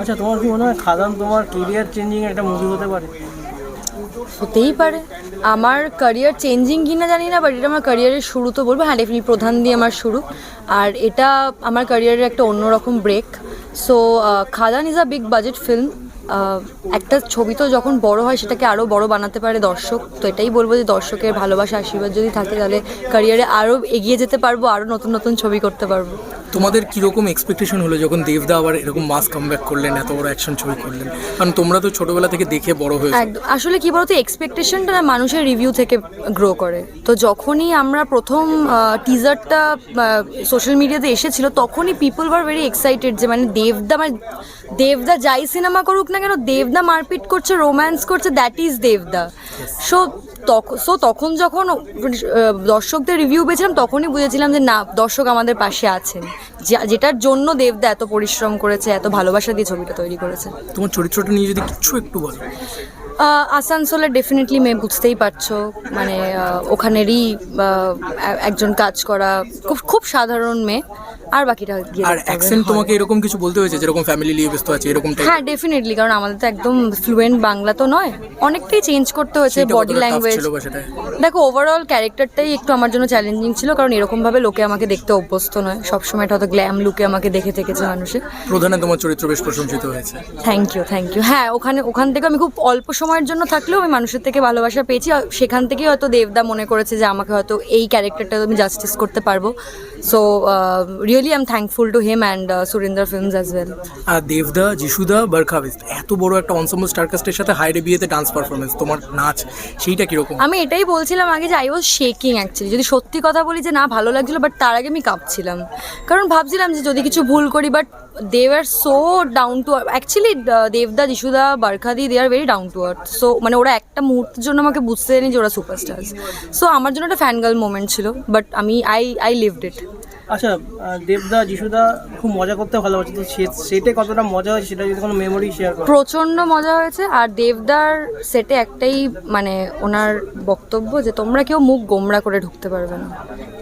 আচ্ছা তোমার কি মনে হয় খাদান তোমার কেরিয়ার চেঞ্জিং একটা মুভি হতে পারে? হতেই পারে। আমার ক্যারিয়ার চেঞ্জিং কিনা জানি না বাট এটা আমার ক্যারিয়ারের শুরু তো বলব। হ্যাঁ ডেফিনেটলি প্রধান দিয়ে আমার শুরু। আর এটা আমার ক্যারিয়ারের একটা অন্যরকম break so Khadaan is a big budget film একটা ছবি তো যখন বড় হয়, সেটাকে আরও বড় বানাতে পারে দর্শক। তো এটাই বলব যে দর্শকের ভালোবাসা, আশীর্বাদ যদি থাকে, তাহলে ক্যারিয়ারে আরও এগিয়ে যেতে পারব আরও নতুন নতুন ছবি করতে পারব। তোমাদের কীরকম এক্সপেকটেশন হলো যখন দেবদা আবার এরকম মাস কামব্যাক করলেন এত বড় অ্যাকশন ছবি করলেন? কারণ তোমরা তো ছোটবেলা থেকে দেখে বড় হয়েছো। একদম। আসলে কি বলতো এক্সপেকটেশনটা না মানুষের রিভিউ থেকে গ্রো করে। তো যখনই আমরা প্রথম টিজারটা সোশ্যাল মিডিয়াতে এসেছিল তখনই পিপল ওয়ার ভেরি এক্সাইটেড যে মানে দেবদা মানে দেবদা যাই সিনেমা করুক না কেন দেবদা মারপিট করছে রোম্যান্স করছে দ্যাট ইজ দেবদা। সো তখন সো তখন যখন দর্শকদের রিভিউ পেয়েছিলাম, তখনই বুঝেছিলাম যে না, দর্শক আমাদের পাশে আছেন। যেটার জন্য দেবদা এত পরিশ্রম করেছে এত ভালোবাসা দিয়ে ছবিটা তৈরি করেছে। তোমার চরিত্রটা নিয়ে যদি কিছু একটু বলো। আসানসোলে ডেফিনেটলি মেয়ে বুঝতেই পারছ। মানে ওখানেরই একজন কাজ করা খুব খুব সাধারণ মেয়ে। আর বাকিটা গিয়ে আর অ্যাকসেন্ট তোমাকে এরকম কিছু বলতে হয়েছে? যেরকম ফ্যামিলি নিয়ে ব্যস্ত আছে এরকম হ্যাঁ ডেফিনেটলি কারণ আমাদের তো একদম ফ্লুয়েন্ট বাংলা তো নয়। অনেকটাই চেঞ্জ করতে হয়েছে বডি ল্যাঙ্গুয়েজ দেখো ওভারঅল ক্যারেক্টারটাই একটু আমার জন্য চ্যালেঞ্জিং ছিল কারণ এরকম ভাবে লোকে আমাকে দেখতে অভ্যস্ত নয়। সবসময় একটা হয়তো গ্ল্যাম লুকে আমাকে দেখে থেকেছে মানুষে প্রধানে তোমার চরিত্র বেশ প্রশংসিত হয়েছে। থ্যাংক ইউ থ্যাংক ইউ হ্যাঁ ওখানে ওখান থেকে আমি খুব অল্প সময়ের জন্য থাকলেও আমি মানুষের থেকে ভালোবাসা পেয়েছি। সেখান থেকেই হয়তো দেবদা মনে করেছে যে আমাকে হয়তো এই ক্যারেক্টারটা আমি জাস্টিস করতে পারব। So really I am thankful to him and Surendra films as well আর দেবদা যিশুদা বারখাবিজ এত বড় একটা অনসমল স্টারকাস্টের সাথে হাইডে বিয়েতে ডান্স পারফরমেন্স তোমার নাচ সেইটা কীরকম? আমি এটাই বলছিলাম আগে যে আই ওয়াজ শেকিং অ্যাকচুয়ালি যদি সত্যি কথা বলি যে না ভালো লাগছিল বাট তার আগে আমি কাঁপছিলাম। কারণ ভাবছিলাম যে যদি কিছু ভুল করি but they are so down to actually দেবদা যিশুদা বারখাদি they are very down to earth so মানে ওরা একটা মুহূর্তের জন্য আমাকে বুঝতে দেয়নি যে ওরা সুপারস্টার্স সো আমার জন্য একটা ফ্যানগার্ল মোমেন্ট ছিল বাট আমি আই আই লিভড ইট আচ্ছা দেবদা, যিশুদা খুব মজা করতে ভালোবাসে, তো সেটে কতটা মজা হয়েছে সেটা যদি কোনো মেমোরি শেয়ার করো? প্রচণ্ড মজা হয়েছে, আর দেবদার সেটে একটাই মানে ওনার বক্তব্য যে তোমরা কেউ মুখ গোমরা করে ঢুকতে পারবে না।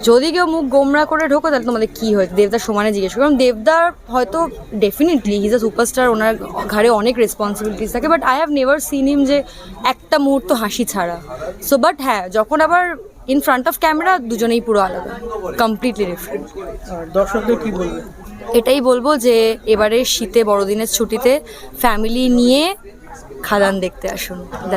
যদি কেউ মুখ গোমরা করে ঢোকো, তাহলে তোমাদের কী হয়েছে? দেবদার সমানে জিজ্ঞেস করো দেবদার হয়তো ডেফিনেটলি হিজ আ সুপারস্টার ওনার ঘাড়ে অনেক রেসপন্সিবিলিটিস থাকে but I have never seen him যে একটা মুহূর্ত হাসি ছাড়া। সো বাট হ্যাঁ যখন আবার ইন ফ্রন্ট অফ ক্যামেরা দুজনেই পুরো আলাদা। কমপ্লিটলি ডিফারেন্ট দর্শকদের কি বলবে? এটাই বলব যে এবারে শীতে বড়দিনের ছুটিতে ফ্যামিলি নিয়ে খাদান দেখতে আসুন।